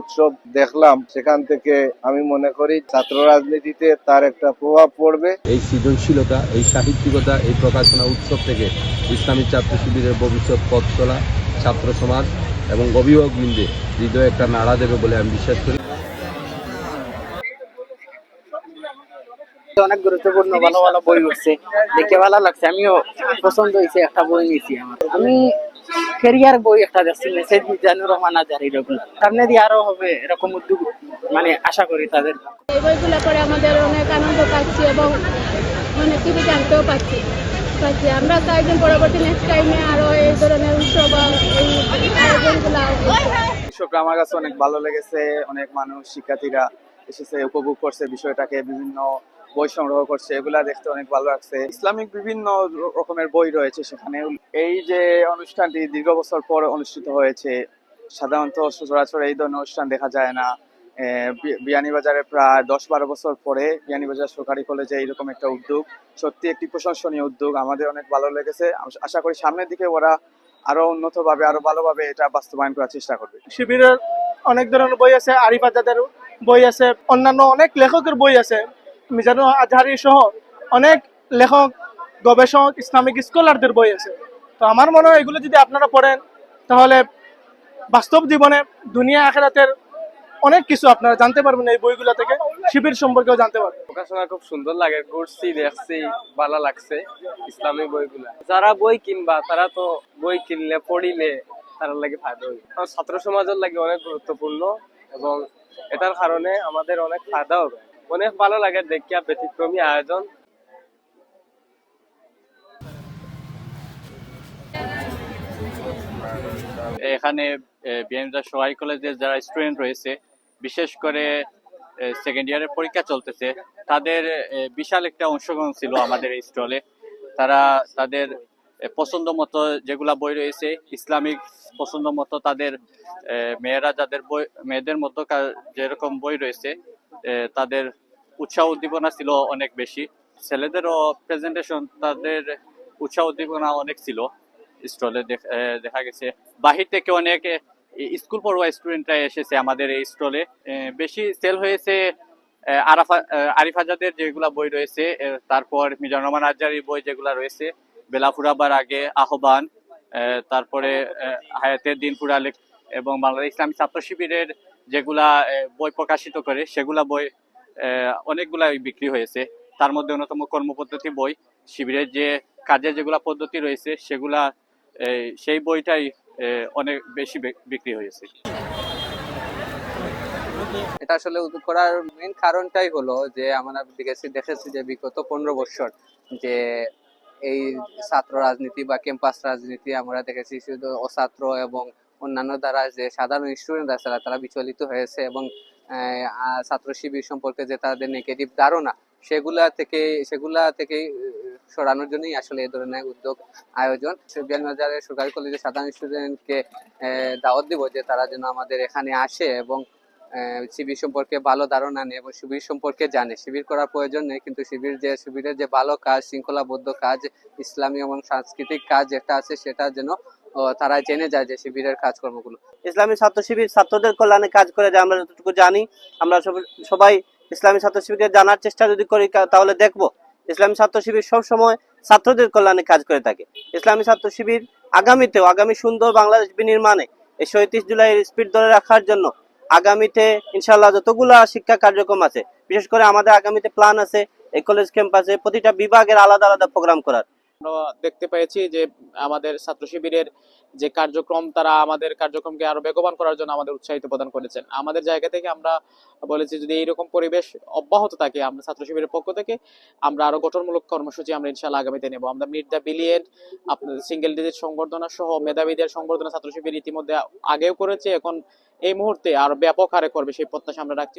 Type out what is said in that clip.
উৎসব দেখলাম সেখান থেকে আমি মনে করি ছাত্র রাজনীতিতে তার একটা প্রভাব পড়বে। এই সৃজনশীলতা এই সাহিত্যিকতা এই প্রকাশনা উৎসব থেকে ইসলামী ছাত্র শিবিরের ভবিষ্যৎ পথ চলা ছাত্র সমাজ এবং অভিভাবকবৃন্দে হৃদয়ে একটা নাড়া দেবে বলে আমি বিশ্বাস করি। অনেক গুরুত্বপূর্ণ ভালো ভালো বই উঠছে। দেখে ভালো লাগছে। আমিও পছন্দ হয়েছে একটা বই নিয়েছি আমার। আমি ক্যারিয়ার বই একটা দেখছি মেসেজ মিজানুর রহমান আজার এরকম সামনে দিয়ে আরও হবে এরকম উদ্যোগ মানে আশা করি তাদের। এই বইগুলো পড়ে আমাদের অনেক আনন্দ পাচ্ছি এবং অনেক কিছু জানতেও পাচ্ছি। পাচ্ছি আমরা চাই যে পরবর্তী নেক্সট টাইমে আরও এই ধরনের উৎসব বা এই আয়োজনগুলো বিষয়টা আমার কাছে অনেক ভালো লেগেছে অনেক মানুষ শিক্ষার্থীরা এসেছে উপভোগ করছে বিষয়টাকে বিভিন্ন বই সংগ্রহ করছে এগুলা দেখতে অনেক ভালো লাগছে। ইসলামিক বিভিন্ন রকমের বই রয়েছে সেখানে। এই যে অনুষ্ঠানটি দীর্ঘ বছর পর অনুষ্ঠিত হয়েছে সাধারণত সচরাচর এই ধরনের অনুষ্ঠান দেখা যায় না। বিয়ানীবাজারে প্রায় দশ বারো বছর পরে বিয়ানীবাজার সরকারি কলেজে এইরকম একটা উদ্যোগ। সত্যি একটি প্রশংসনীয় উদ্যোগ। আমাদের অনেক ভালো লেগেছে। আশা করি সামনের দিকে ওরা আরও উন্নতভাবে, আরও ভালোভাবে এটা বাস্তবায়ন করার চেষ্টা করবে। শিবিরের অনেক ধরনের বই আছে আরিফ আজাদের বই আছে, অন্যান্য অনেক লেখকের বই আছে। মিজানুর আজহারি সহ অনেক লেখক, গবেষক, ইসলামিক স্কলারদের বই আছে। তো আমার মনে হয় এগুলো যদি আপনারা পড়েন, তাহলে বাস্তব জীবনে, দুনিয়া, আখেরাতের অনেক কিছু আপনারা জানতে পারবেন এই বইগুলো থেকে। শিবির সম্পর্কেও জানতে পারবেন। প্রকাশনা খুব সুন্দর লাগে ঘুরছি দেখছি ভালো লাগছে ইসলামী বইগুলা। যারা বই কিনবা তারা তো বই কিনলে পড়িলে তার লাগে ফায়দা হবে ছাত্র সমাজের লাগে অনেক গুরুত্বপূর্ণ এবং এটার কারণে আমাদের অনেক ফায়দা হবে। অনেক ভালো লাগে দেখিয়া ব্যতিক্রমী আয়োজন। এখানে বিএনজা সোহাই কলেজের যারা স্টুডেন্ট রয়েছে বিশেষ করে সেকেন্ড ইয়ারের পরীক্ষা চলতেছে। তাদের বিশাল একটা অংশগ্রহণ ছিল আমাদের এই স্টলে তারা তাদের পছন্দ মতো যেগুলা বই রয়েছে, ইসলামিক পছন্দ মতো তাদের মেয়েরা যাদের বই, মেয়েদের মতো যেরকম বই রয়েছে তাদের উৎসাহ উদ্দীপনা ছিল অনেক বেশি। ছেলেদেরও প্রেজেন্টেশন তাদের উৎসাহ উদ্দীপনা অনেক ছিল। স্টলে দেখা গেছে। বাহির থেকে অনেক স্কুল পড়ুয়া স্টুডেন্টরা এসেছে আমাদের এই স্টলে বেশি সেল হয়েছে আরাফা আরিফ আজাদের যেগুলা বই রয়েছে তারপর মিজানুর রহমান আজারির বই যেগুলা রয়েছে বেলা ফুরাবার আগে আহ্বান তারপরে হায়াতের দিন ফুরালে এবং বাংলাদেশ ইসলামী ছাত্র শিবিরের যেগুলা বই প্রকাশিত করে, সেগুলা বই অনেকগুলা বিক্রি হয়েছে। তার মধ্যে অন্যতম কর্মপদ্ধতি বই। শিবিরের যে কাজের যেগুলা পদ্ধতি রয়েছে, সেগুলা সেই বইটাই অনেক বেশি বিক্রি হয়েছে। এটা আসলে করার মেন কারণটাই হলো যে, আমরা দেখেছি দেখেছি যে, বিগত পনেরো বছর যে, এই ছাত্র রাজনীতি বা ক্যাম্পাস রাজনীতি আমরা দেখেছি শুধু অছাত্র এবং অন্যান্য দ্বারা যে, সাধারণ স্টুডেন্ট আছে, তারা বিচলিত হয়েছে এবং ছাত্র শিবির সম্পর্কে যে, তাদের নেগেটিভ ধারণা, সেগুলা থেকে সেগুলা থেকে সরানোর জন্যই আসলে এই ধরনের উদ্যোগ, আয়োজন। বিয়ানবাজারের সরকারি কলেজের সাধারণ স্টুডেন্টকে দাওয়াত দিব যে তারা যেন আমাদের এখানে আসে এবং শিবির সম্পর্কে ভালো ধারণা নেই এবং শিবির সম্পর্কে জানে। শিবির করার প্রয়োজন নেই, কিন্তু শিবির যে, শিবিরের যে ভালো কাজ, শৃঙ্খলাবদ্ধ কাজ, ইসলামী এবং সাংস্কৃতিক কাজ যেটা আছে সেটা যেন তারা জেনে যায় যে শিবিরের কাজকর্মগুলো। ইসলামী ছাত্র শিবির ছাত্রদের কল্যাণে কাজ করে যে আমরা যতটুকু জানি, আমরা সবাই ইসলামী ছাত্র শিবিরকে জানার চেষ্টা যদি করি তাহলে দেখব। ইসলামী ছাত্র শিবির সবসময় ছাত্রদের কল্যাণে কাজ করে থাকে। ইসলামী ছাত্র শিবির আগামীতেও, আগামী সুন্দর বাংলাদেশ বিনির্মাণে এই সৈত্রিশ জুলাই স্পিড ধরে রাখার জন্য আগামীতে ইনশাল্লাহ যতগুলা শিক্ষা কার্যক্রম আছে, বিশেষ করে আমাদের আগামীতে প্ল্যান আছে, এই কলেজ ক্যাম্পাসে প্রতিটা বিভাগের আলাদা আলাদা প্রোগ্রাম করার। আমরা দেখতে পেয়েছি যে আমাদের ছাত্র শিবিরের যে কার্যক্রম, তারা আমাদের কার্যক্রমকে আরও বেগবান করার জন্য আমাদের উৎসাহিত প্রদান করেছেন। আমাদের জায়গা থেকে আমরা বলেছি যদি এইরকম পরিবেশ অব্যাহত থাকে আমরা ছাত্র শিবিরের পক্ষ থেকে, আমরা আরও গঠনমূলক কর্মসূচি আমরা ইনশাল্লাহ আগামীতে নেব। আমরা মিড দ্য বিলিয়ন, আপনাদের সিঙ্গেল ডিজিট সংবর্ধনা সহ মেধাবীদের সংবর্ধনা ছাত্র শিবির ইতিমধ্যে আগেও করেছে। এখন এই মুহূর্তে আরও ব্যাপক হারে করবে সেই প্রত্যাশা আমরা রাখছি।